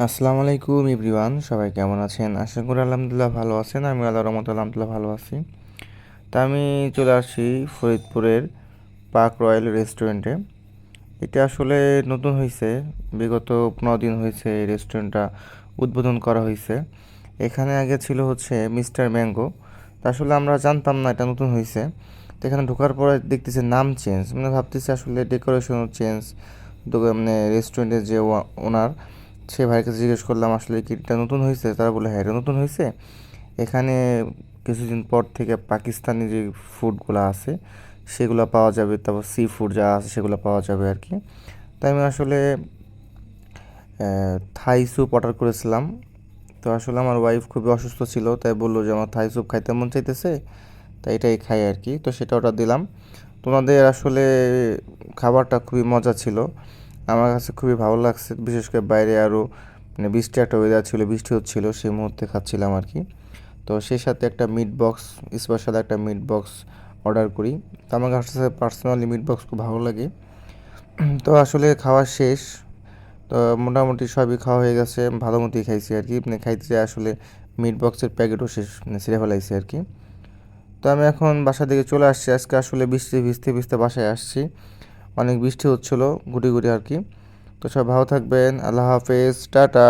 আসসালামু আলাইকুম ইব্রিওয়ান সবাই কেমন আছেন? আশা করি আলহামদুলিল্লাহ ভালো আছেন আমি আল্লাহ রহমত আলহামদুলিল্লাহ ভালো আছি। তা আমি চলে আসি ফরিদপুরের পার্ক রয়্যাল রেস্টুরেন্টে। এটা আসলে নতুন হয়েছে বিগত পনেরো দিন হয়েছে এই রেস্টুরেন্টটা উদ্বোধন করা হয়েছে এখানে আগে ছিল হচ্ছে মিস্টার ম্যাঙ্গো। তা আসলে আমরা জানতাম না এটা নতুন হয়েছে তো এখানে ঢোকার পরে দেখতেছি নাম চেঞ্জ মানে ভাবতেছি আসলে ডেকোরেশনও চেঞ্জ মানে রেস্টুরেন্টের যে ওনার। সে ভাইয়ের কাছে জিজ্ঞেস করলাম, আসলে কি এটা নতুন হয়েছে? তারা বলে হ্যাঁ এটা নতুন হয়েছে। এখানে কিছুদিন পর থেকে পাকিস্তানি যে ফুডগুলো আছে, সেগুলো পাওয়া যাবে। তারপর সি ফুড যা আছে, সেগুলো পাওয়া যাবে আর কি। তাই আমি আসলে থাই স্যুপ অর্ডার করেছিলাম। তো আসলে আমার ওয়াইফ খুবই অসুস্থ ছিল, তাই বলল যে আমার থাই স্যুপ খাইতে মন চাইতেছে, তাই এটাই খাই আর কি। তো সেটা অর্ডার দিলাম। তোমাদের আসলে খাবারটা খুবই মজা ছিল। আমার কাছে খুবই ভালো লাগছে, বিশেষ করে বাইরে আরও মানে বৃষ্টি একটা ওয়েদার ছিল, বৃষ্টি হচ্ছিল, সেই মুহূর্তে খাচ্ছিলাম আর কি তো সেই সাথে একটা মিট বক্স স্পেশাল একটা মিট বক্স অর্ডার করি। তো আমার কাছে পার্সোনালি মিট বক্স খুব ভালো লাগে। তো আসলে খাওয়া শেষ। তো মোটামুটি সবই খাওয়া হয়ে গেছে, ভালো মতোই খাইছি আর কি মানে খাইতে আসলে মিট বক্সের প্যাকেটও শেষ মানে ছেড়ে ফেলাইছি আর কি তো আমি এখন বাসা থেকে চলে আসছি। আজকে আসলে বৃষ্টি ভিজতে ভিজতে বাসায় আসছি। অনেক বৃষ্টি হচ্ছিল গুটি গুটি আর কি। তো সব ভালো থাকবেন আল্লাহ হাফেজ টাটা।